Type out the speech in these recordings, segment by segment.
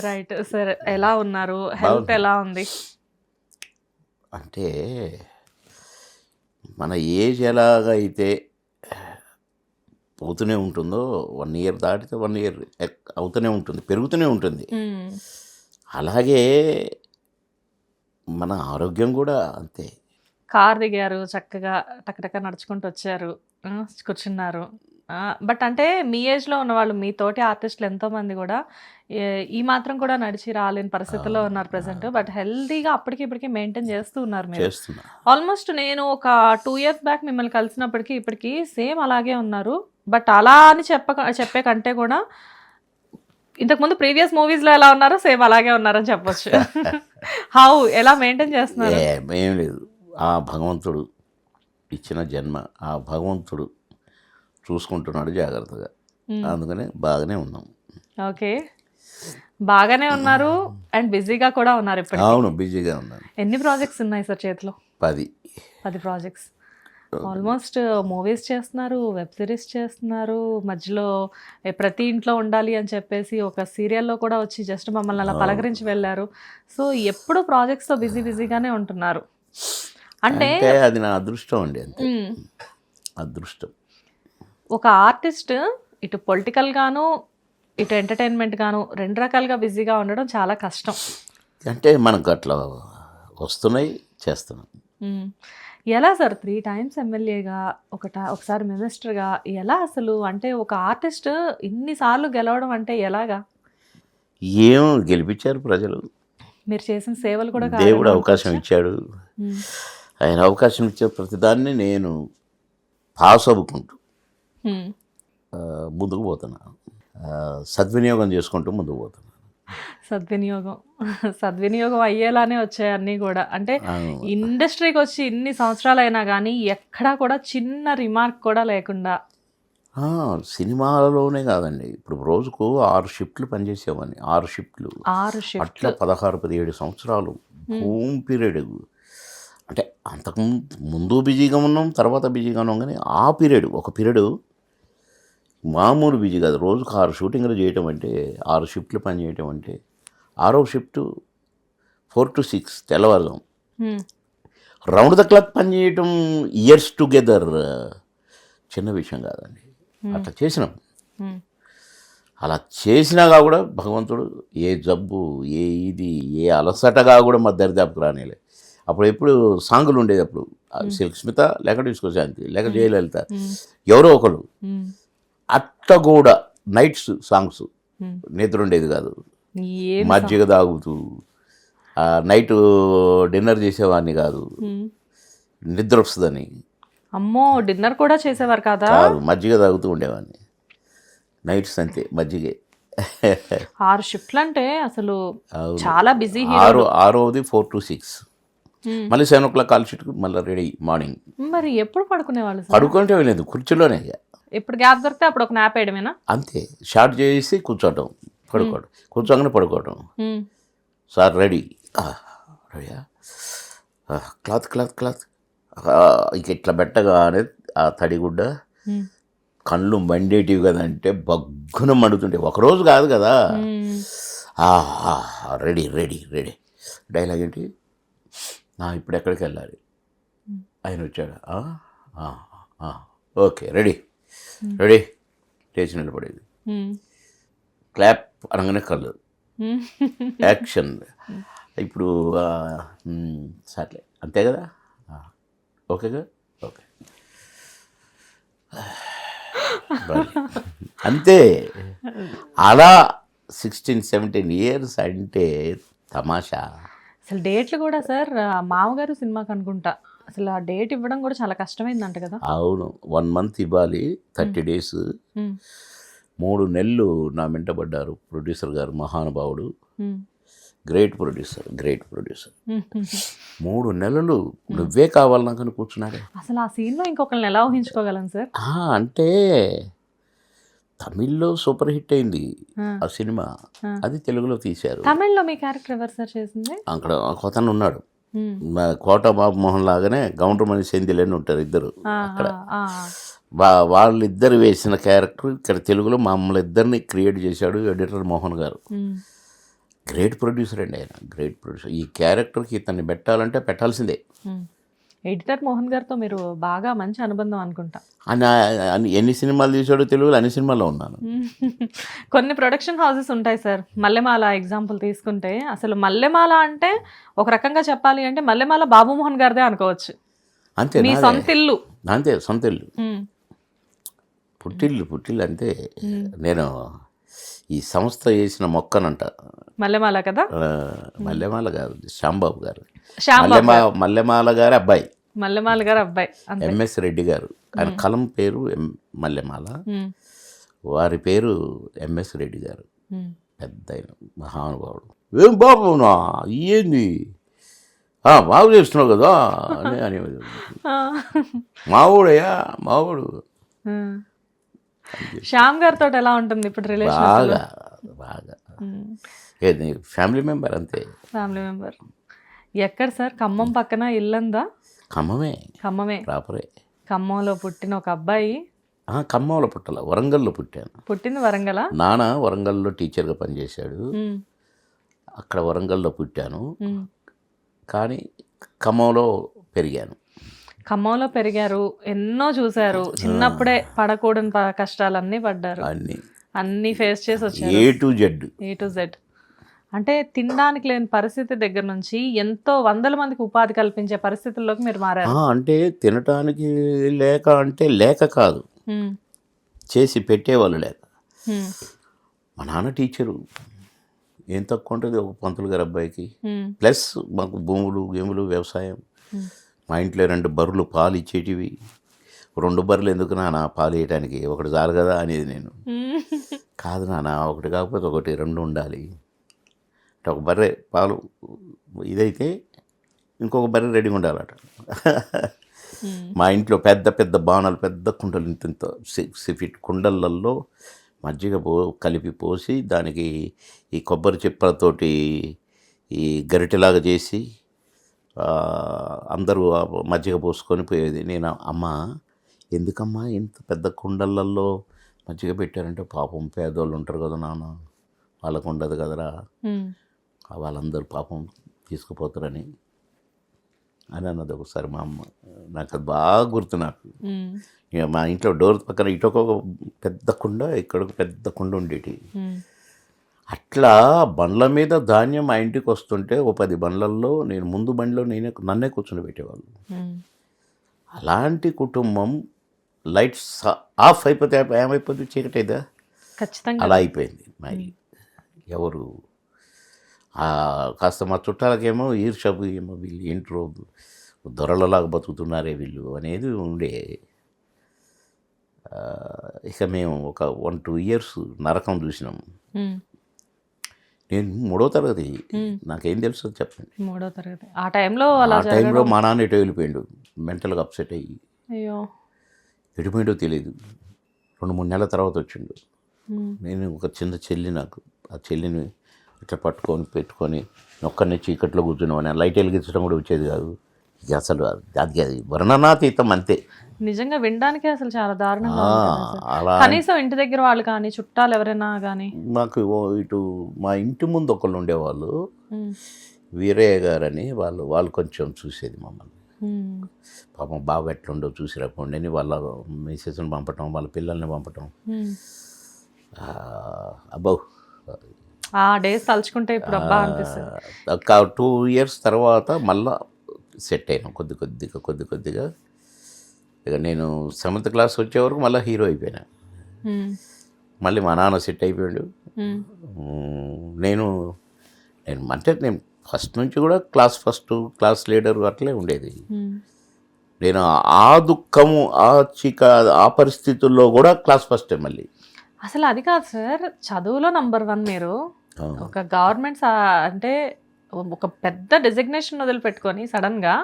Right sir ఎలా ఉన్నారు? Health. ఎలా ఉంది? అంటే మన ఏజ్ ఎలాగైతే పోతూనే ఉంటుందో వన్ ఇయర్ దాటితే వన్ ఇయర్ అవుతూనే ఉంటుంది పెరుగుతూనే ఉంటుంది. మ్మ్. అలాగే మన ఆరోగ్యం కూడా అంతే. కార్ దిగారు చక్కగా టకటక నడుచుకుంటూ వచ్చారు. కూర్చున్నారు. బట్ అంటే మీ ఏజ్లో ఉన్న వాళ్ళు మీ తోటి ఆర్టిస్టులు ఎంతో మంది కూడా ఈ మాత్రం కూడా నడిచి రాలేని పరిస్థితిలో ఉన్నారు ప్రెసెంట్ బట్ హెల్తీగా అప్పటికి ఇప్పటికి మెయింటైన్ చేస్తూ ఉన్నారు మీరు. ఆల్మోస్ట్ నేను ఒక టూ ఇయర్స్ బ్యాక్ మిమ్మల్ని కలిసినప్పటికీ ఇప్పటికి సేమ్ అలాగే ఉన్నారు. బట్ అలా అని చెప్ప చెప్పే కంటే కూడా ఇంతకుముందు ప్రీవియస్ మూవీస్లో ఎలా ఉన్నారో సేమ్ అలాగే ఉన్నారని చెప్పొచ్చు. హౌ ఎలా మెయింటైన్ చేస్తున్నారు? ఏం లేదు. ఆ భగవంతుడు ఇచ్చిన జన్మ ఆ భగవంతుడు చూసుకుంటున్నాడు జాగ్రత్తగా. అందుకని బాగానే ఉన్నాం. ఓకే. బాగానే ఉన్నారు అండ్ బిజీగా కూడా ఉన్నారు ఇప్పుడు అవును బిజీగా ఉన్నాను ఎన్ని ప్రాజెక్ట్స్ ఉన్నాయి సార్ చేతిలో? పది. పది ప్రాజెక్ట్స్ ఆల్మోస్ట్ మూవీస్ చేస్తున్నారు వెబ్ సిరీస్ చేస్తున్నారు మధ్యలో ప్రతి ఇంట్లో ఉండాలి అని చెప్పేసి ఒక సీరియల్లో కూడా వచ్చి జస్ట్ మమ్మల్ని అలా పలకరించి వెళ్ళారు. సో ఎప్పుడు ప్రాజెక్ట్స్తో బిజీ బిజీగానే ఉంటున్నారు. అంటే అది నా అదృష్టం అండి అంతే. అదృష్టం. ఒక ఆర్టిస్ట్ ఇటు పొలిటికల్ గాను ఇటు ఎంటర్టైన్మెంట్ గాను రెండు రకాలుగా బిజీగా ఉండడం చాలా కష్టం అంటే మనకు అట్లా వస్తున్నాయి చేస్తున్నాం. ఎలా సార్ త్రీ టైమ్స్ ఎమ్మెల్యేగా ఒక ఒకసారి మినిస్టర్గా ఎలా అసలు అంటే ఒక ఆర్టిస్ట్ ఇన్నిసార్లు గెలవడం అంటే ఎలాగా ఏం గెలిపించారు ప్రజలు మీరు చేసిన సేవలు కూడా దేవుడు అవకాశం? ఇచ్చాడు. ఆయన అవకాశం ఇచ్చే ప్రతిదాన్ని నేను పాస్ అవ్వుకుంటూ ముందుకు పోతున్నా. ఆ, సద్వినియోగం చేసుకుంటూ ముందుకు పోతున్నా. సద్వినియోగం. సద్వినియోగం అయ్యేలానే వచ్చాయి అన్నీ కూడా. అంటే. ఇండస్ట్రీకి వచ్చి ఇన్ని సంవత్సరాలు అయినా కానీ ఎక్కడా కూడా చిన్న రిమార్క్ కూడా లేకుండా. సినిమాలలోనే కాదండి. ఇప్పుడు రోజుకు ఆరు షిఫ్ట్లు పనిచేసేవాడిని. ఆరు షిఫ్ట్లు. ఆరు అట్లా షిఫ్ట్లు. పదహారు పదిహేడు సంవత్సరాలు. హోమ్. పీరియడ్. అంటే అంతకు ముందు- ముందు బిజీగా ఉన్నాం తర్వాత బిజీగా ఉన్నాం కానీ ఆ పీరియడ్ ఒక పీరియడ్ మామూలు బిజీ కాదు. రోజుకు ఆరు షూటింగ్లు చేయటం అంటే ఆరు షిఫ్ట్లు పని చేయటం అంటే ఆరో షిఫ్ట్ ఫోర్ టు సిక్స్ తెల్లవారుదాం. రౌండ్ ద క్లాక్ పని చేయటం ఇయర్స్ టుగెదర్ చిన్న విషయం కాదండి. అట్లా చేసినాం. అలా చేసినాగా కూడా భగవంతుడు ఏ జబ్బు ఏ ఇది ఏ అలసటగా కూడా మా దరిదాపుకు రానిలే. అప్పుడు ఎప్పుడు సాంగులు ఉండేది అప్పుడు. సిల్క్ స్మిత లేక డిస్కో శాంతి లేక జయలలిత. ఎవరో ఒకరు. అట్ట కూడా నైట్స్ సాంగ్స్. నిద్ర ఉండేది కాదు. మజ్జిగ తాగుతూ నైట్ డిన్నర్ చేసేవాడిని కాదు. నిద్ర వస్తుందని. అమ్మో డిన్నర్ కూడా చేసేవారు కదా? మజ్జిగ తాగుతూ ఉండేవాడిని. నైట్స్ అంతే మజ్జిగే. ఆరు షిఫ్ట్లు అంటే అసలు. చాలా బిజీ ఆరు ఆరోది ఫోర్ టు సిక్స్. మళ్ళీ సెవెన్ ఓ క్లాక్ కాల్ షీట్కి మళ్ళీ రెడీ మార్నింగ్. మరి ఎప్పుడు పడుకునేవాళ్ళు పడుకుంటే వెళ్ళలేదు కుర్చీలోనే ఇక. ఎప్పుడు గ్యాప్ దొరికితే అప్పుడు ఒక నాప్ వేయడమేనా? అంతే. షార్ట్ చేసి కూర్చోవటం. పడుకోవడం. కూర్చోగానే పడుకోవటం. మ్మ్. Sir ready. రెడీయా? Cloth cloth cloth. ఇక ఇట్లా పెట్టగానే ఆ తడిగుడ్డ. కళ్ళు మండేటివి కదంటే బగ్గున మండుతుంటే. ఒకరోజు కాదు కదా. Ready ready ready. డైలాగ్ ఏంటి? "నా ఇప్పుడు ఎక్కడికి వెళ్ళాలి? ఆయన వచ్చాడు? "ఆ? ఆ, ఆ, ఓకే రెడీ. రెడీ లేచి నిలబడేది. క్లాప్ అనగానే కళ్ళు. యాక్షన్ ఇప్పుడు ఆ, మ్, సర్లే. అంతే కదా? ఓకేగా ఓకే. అంతే. అలా సిక్స్టీన్ సెవెంటీన్ ఇయర్స్ అంటే తమాషా. అసలు డేట్లు కూడా సార్ మామగారు సినిమాకి అనుకుంటా. అసలు ఆ డేట్ ఇవ్వడం కూడా చాలా కష్టమైందంట కదా. అవును. వన్ మంత్ ఇవ్వాలి థర్టీ డేస్. మూడు నెలలు నా వెంటబడ్డారు ప్రొడ్యూసర్ గారు మహానుభావుడు. Great producer great producer. మూడు నెలలు నువ్వే కావాలి నాకు కూర్చున్నాడే అసలు ఆ సీన్లో ఇంకొకరిని ఎలా ఊహించుకోగలం సార్? అంటే తమిళ్ళో సూపర్ హిట్ అయింది ఆ. సినిమా. అది తెలుగులో తీశారు. తమిళ్ళో మీ క్యారెక్టర్ ఎవరు సార్ చేసింది? అక్కడ ఒక అతను ఉన్నాడు. కోట బాబు మోహన్ లాగానే గౌండ్రమణి సెందిలని ఉంటారు ఇద్దరు అక్కడ. వాళ్ళిద్దరు వేసిన క్యారెక్టర్ ఇక్కడ తెలుగులో మమ్మల్ని ఇద్దరిని క్రియేట్ చేశాడు ఎడిటర్ మోహన్ గారు. గ్రేట్ ప్రొడ్యూసర్ అండి ఆయన గ్రేట్ ప్రొడ్యూసర్. ఈ క్యారెక్టర్కి ఇతన్ని పెట్టాలంటే పెట్టాల్సిందే. ఎడిటర్ మోహన్ గారితో మీరు బాగా మంచి అనుబంధం అనుకుంటా. ఎన్ని సినిమాలు తీసాడో తెలుగులో అన్ని సినిమాల్లో ఉన్నాను. కొన్ని ప్రొడక్షన్ హౌసెస్ ఉంటాయి సార్. మల్లెమాల ఎగ్జాంపుల్ తీసుకుంటే అసలు మల్లెమాల అంటే ఒక రకంగా చెప్పాలి అంటే మల్లెమాల బాబు మోహన్ గారిదే అనుకోవచ్చు. అంతే మీ. సొంత ఇల్లు. అంతే సొంత ఇల్లు. పుట్టిల్లు పుట్టిల్లు అంతే నేను ఈ సంస్థ వేసిన మొక్కనంట. మల్లెమాల కదా? మల్లెమాల గారు శ్యాంబాబు గారు. శ్యామ్ బాబు మల్లెమా మల్లెమాల గారి అబ్బాయి. మల్లెమాల గారు అబ్బాయి ఎంఎస్ రెడ్డి గారు. ఆయన కలం పేరు మల్లెమాల. వారి పేరు ఎంఎస్ రెడ్డి గారు. పెద్ద ఆయన మహానుభావుడు. ఏం బాబు నా ఏంది? బాగు చేస్తున్నావు కదా? అని అనేవాడు మావుడయ్యా మావుడు. శ్యామ్ గారితో ఎలా ఉంటుంది ఇప్పుడు రిలేషన్ బాగా బాగా. ఏది ఫ్యామిలీ మెంబర్ అంతే. ఫ్యామిలీ మెంబర్ ఎక్కడ సార్? ఖమ్మం పక్కన ఇల్లందా? ఖమ్మమే. ఖమ్మమే. ప్రాపరే ఖమ్మంలో పుట్టిన ఒక అబ్బాయి. ఖమ్మంలో పుట్టాల. వరంగల్లో పుట్టాను. పుట్టింది వరంగల? నాన్న వరంగల్లో టీచర్గా పనిచేశాడు. అక్కడ వరంగల్లో పుట్టాను. కానీ ఖమ్మంలో పెరిగాను. ఖమ్మంలో పెరిగారు. ఎన్నో చూశారు. చిన్నప్పుడే పడకూడని కష్టాలన్నీ పడ్డారు. అన్ని. అన్నీ ఫేస్ చేసి వచ్చారు. A to Z. A to Z. అంటే తినడానికి లేని పరిస్థితి దగ్గర నుంచి ఎంతో వందల మందికి ఉపాధి కల్పించే పరిస్థితుల్లోకి మీరు మారారు. అంటే తినటానికి లేక అంటే లేక కాదు. చేసి పెట్టేవాళ్ళు లేక. మా నాన్న టీచరు. ఏం తక్కువ ఉంటుంది ఒక పంతులు గారి అబ్బాయికి. ప్లస్ మాకు భూములు గేములు వ్యవసాయం. మా ఇంట్లో రెండు బర్రెలు పాలు ఇచ్చేటివి. రెండు బర్రెలు ఎందుకు నాన్న పాలు వేయటానికి ఒకటి చాలు కదా అనేది నేను. కాదు నాన్న ఒకటి కాకపోతే ఒకటి రెండు ఉండాలి. ఒక బర్రె పాలు ఇదైతే ఇంకొక బర్రె రెడీగా ఉండాలట. మా ఇంట్లో పెద్ద పెద్ద బాణాలు పెద్ద కుండలు ఇంత ఇంత సిక్స్ కుండలల్లో మజ్జిగ పో కలిపి పోసి దానికి ఈ కొబ్బరి చిప్పలతోటి ఈ గరిటెలాగా చేసి అందరూ మజ్జిగ పోసుకొని పోయేది. నేను అమ్మ ఎందుకమ్మా ఇంత పెద్ద కుండలల్లో మజ్జిగ పెట్టారంటే పాపం పేదోళ్ళు ఉంటారు కదా నాన్న. వాళ్ళకు ఉండదు కదరా. వాళ్ళందరూ పాపం తీసుకుపోతారని. అని అన్నది ఒకసారి మా అమ్మ. నాకు అది బాగా గుర్తు నాకు. ఇక మా ఇంట్లో డోర్ పక్కన ఇటు ఒక పెద్ద కుండ ఇక్కడ పెద్ద కుండ ఉండేటి. అట్లా బండ్ల మీద ధాన్యం మా ఇంటికి వస్తుంటే ఓ పది బండ్లల్లో నేను ముందు బండిలో నేనే నన్నే కూర్చొని పెట్టేవాళ్ళు. అలాంటి కుటుంబం లైట్స్ ఆఫ్ అయిపోతే ఏమైపోతుంది చీకటి అయిదా ఖచ్చితంగా. అలా అయిపోయింది మరి. ఎవరు కాస్త మా చుట్టాలకేమో ఈర్షపు ఏమో వీళ్ళు ఏంట్రో దొరలలాగా బతుకుతున్నారే వీళ్ళు అనేది ఉండే. ఇక మేము ఒక వన్ టూ ఇయర్స్ నరకం చూసినాం. నేను మూడో తరగతి. నాకేం తెలుసు చెప్పండి. మూడో తరగతి. ఆ టైంలో అలా ఆ టైంలో మా నాన్న ఎటో వెళ్ళిపోయాడు? మెంటల్గా అప్సెట్ అయ్యి. అయ్యో. ఎడిపోయిండో తెలియదు రెండు మూడు నెలల తర్వాత వచ్చిండు. నేను ఒక చిన్న చెల్లి నాకు. ఆ చెల్లిని ఇట్లా పట్టుకొని పెట్టుకొని ఒక్కరిని చీకట్లో కూర్చున్నామని లైట్ వెలిగించడం కూడా వచ్చేది కాదు. అసలు అది అది వర్ణనాతీతం అంతే. నిజంగా వినడానికి అసలు చాలా దారుణంగా. అలా కనీసం ఇంటి దగ్గర వాళ్ళు కానీ చుట్టాలు ఎవరైనా కానీ. మాకు ఇటు మా ఇంటి ముందు ఒకళ్ళు ఉండేవాళ్ళు. వీరయ్య గారని వాళ్ళు వాళ్ళు కొంచెం చూసేది మమ్మల్ని. పాపం బాబు ఎట్లుండో చూసి రాకుండా అని వాళ్ళ మిసెస్ని పంపటం వాళ్ళ పిల్లల్ని పంపటం. అబ్బో ఆ డేస్ తలుచుకుంటే ఇప్పుడు అబ్బా అనిపిస్తుంది. ఒక టూ ఇయర్స్ తర్వాత మళ్ళా సెట్ అయినాం కొద్ది కొద్దిగా కొద్ది కొద్దిగా. ఇక నేను సెవెంత్ క్లాస్ వచ్చే వరకు మళ్ళీ హీరో అయిపోయినా. మళ్ళీ మా నాన్న సెట్ అయిపోయాడు. నేను నేను అంటే నేను ఫస్ట్ నుంచి కూడా క్లాస్ ఫస్ట్ క్లాస్ లీడర్ అట్లే ఉండేది. నేను ఆ దుఃఖము ఆ చిక ఆ పరిస్థితుల్లో కూడా క్లాస్ ఫస్టే మళ్ళీ. అసలు అది కాదు సార్ చదువులో నంబర్ వన్ మీరు. ఒక గవర్నమెంట్ అంటే ఒక పెద్ద డెసిగ్నేషన్ వదిలిపెట్టుకొని సడన్గా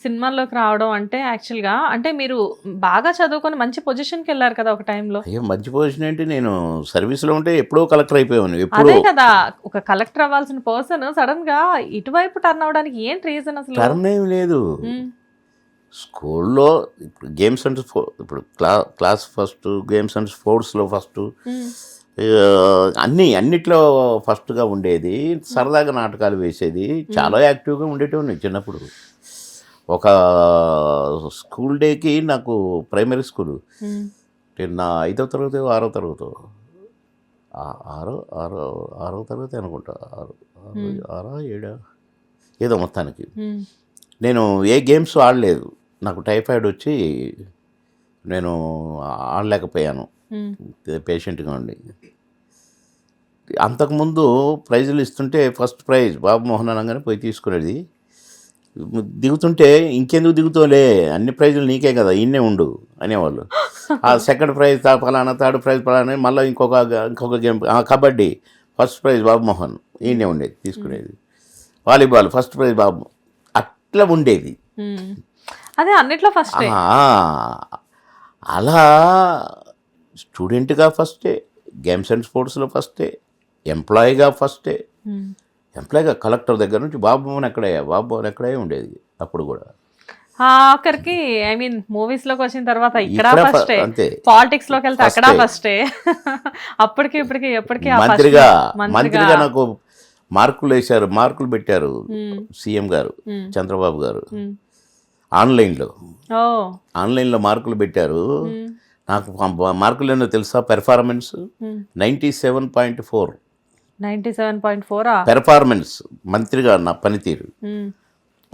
సినిమాల్లోకి రావడం అంటే యాక్చువల్గా అంటే మీరు బాగా చదువుకొని మంచి పొజిషన్కి వెళ్ళారు కదా ఒక టైంలో అయ్యో మంచి పొజిషన్ ఏంటి? నేను సర్వీస్లో ఉంటే ఎప్పుడో కలెక్టర్ అయిపోయాను అదే కదా ఒక కలెక్టర్ అవ్వాల్సిన పర్సన్ సడన్గా ఇటువైపు టర్న్ అవడానికి ఏంటి రీజన్ అసలు? టర్న్ ఏం లేదు. స్కూల్లో ఇప్పుడు గేమ్స్ అండ్ ఇప్పుడు క్లా క్లాస్ ఫస్ట్ గేమ్స్ అండ్ స్పోర్ట్స్లో ఫస్ట్ అన్నీ అన్నిట్లో ఫస్ట్గా ఉండేది సరదాగా నాటకాలు వేసేది చాలా యాక్టివ్గా ఉండేటోని చిన్నప్పుడు. ఒక స్కూల్ డేకి నాకు ప్రైమరీ స్కూల్. నా ఐదో తరగతి ఆరో తరగతి. ఆరో ఆరో ఆరో తరగతి అనుకుంటా. ఆరో ఆరో ఏడా? ఏదో మొత్తానికి. నేను ఏ గేమ్స్ ఆడలేదు. నాకు టైఫాయిడ్ వచ్చి నేను ఆడలేకపోయాను. పేషెంట్గా ఉండి. అంతకుముందు ప్రైజులు ఇస్తుంటే ఫస్ట్ ప్రైజ్ బాబు మోహన్ అనగానే పోయి తీసుకునేది. దిగుతుంటే ఇంకెందుకు దిగుతావులే? అన్ని ప్రైజులు నీకే కదా ఇన్నే ఉండు అనేవాళ్ళు. ఆ సెకండ్ ప్రైజ్ ఫలానా థర్డ్ ప్రైజ్ ఫలానా మళ్ళీ ఇంకొక ఇంకొక game kabaddi first prize Babu Mohan ఈయనే ఉండేది తీసుకునేది. వాలీబాల్ ఫస్ట్ ప్రైజ్ బాబు అట్లా ఉండేది. అదే అన్నిట్లో ఫస్ట్ అలా స్టూడెంట్గా ఫస్టే గేమ్స్ అండ్ స్పోర్ట్స్లో ఫస్టే ఎంప్లాయీగా ఫస్టే ఎంప్లాయీగా కలెక్టర్ దగ్గర నుంచి బాబు భవన్ ఎక్కడే బాబు భవన్ ఎక్కడే ఉండేది అప్పుడు కూడా ఆఖరికి ఐ మీన్ మూవీస్లోకి వచ్చిన తర్వాత ఇక్కడ ఫస్టే. పాలిటిక్స్లోకి వెళ్తే అక్కడ. ఫస్టే అప్పటికి ఇప్పటికి ఎప్పటికీ మంత్రిగా. మంత్రిగా నాకు మార్కులు వేశారు మార్కులు పెట్టారు. సీఎం గారు. చంద్రబాబు గారు మ్మ్. ఆన్లైన్లో ఓ ఆన్లైన్లో మార్కులు పెట్టారు. నాకు మార్కులు ఏంటో తెలుసా performance. Ninety seven point four ninety seven point ఫోరా performance మంత్రిగా నా పనితీరు.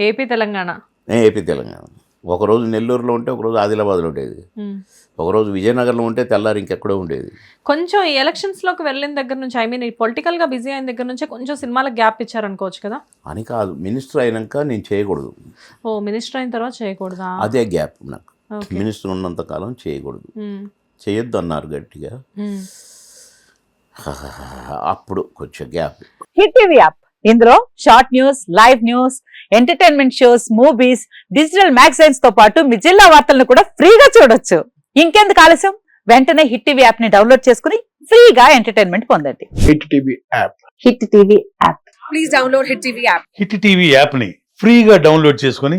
ఏపీ తెలంగాణ? నేను ఏపీ తెలంగాణ. ఒకరోజు నెల్లూరులో ఉంటే ఒకరోజు ఆదిలాబాద్లో ఉండేది. మ్మ్. ఒకరోజు విజయనగరంలో ఉంటే తెల్లారి ఇంకెక్కడో ఉండేది. కొంచెం ఈ ఎలక్షన్స్లోకి వెళ్ళిన దగ్గర నుంచి ఐ మీన్ ఈ పొలిటికల్గా బిజీ అయిన దగ్గర నుంచి కొంచెం సినిమాలకు గ్యాప్ ఇచ్చారనుకోవచ్చు కదా? అని కాదు మినిస్టర్ అయినాక నేను చేయకూడదు. ఓ మినిస్టర్ అయిన తర్వాత చేయకూడదా? అదే గ్యాప్ నాకు. మినిస్టర్ ఉన్నంత కాలం చేయకూడదు. చేయొద్దు అన్నారు గట్టిగా. అప్పుడు కొంచెం గ్యాప్ హిట్ టీవీ యాప్. ఇందులో short news live news entertainment shows movies digital మ్యాగజైన్స్తో పాటు మీ జిల్లా వార్తలను కూడా ఫ్రీగా చూడొచ్చు. ఇంకెందుకు ఆలస్యం? వెంటనే హిట్ టీవీ యాప్ని డౌన్లోడ్ చేసుకుని ఫ్రీగా ఎంటర్టైన్మెంట్ పొందండి. Hit TV app. Hit TV app. Please download Hit TV app. Hit TV యాప్ని ఫ్రీగా డౌన్లోడ్ చేసుకొని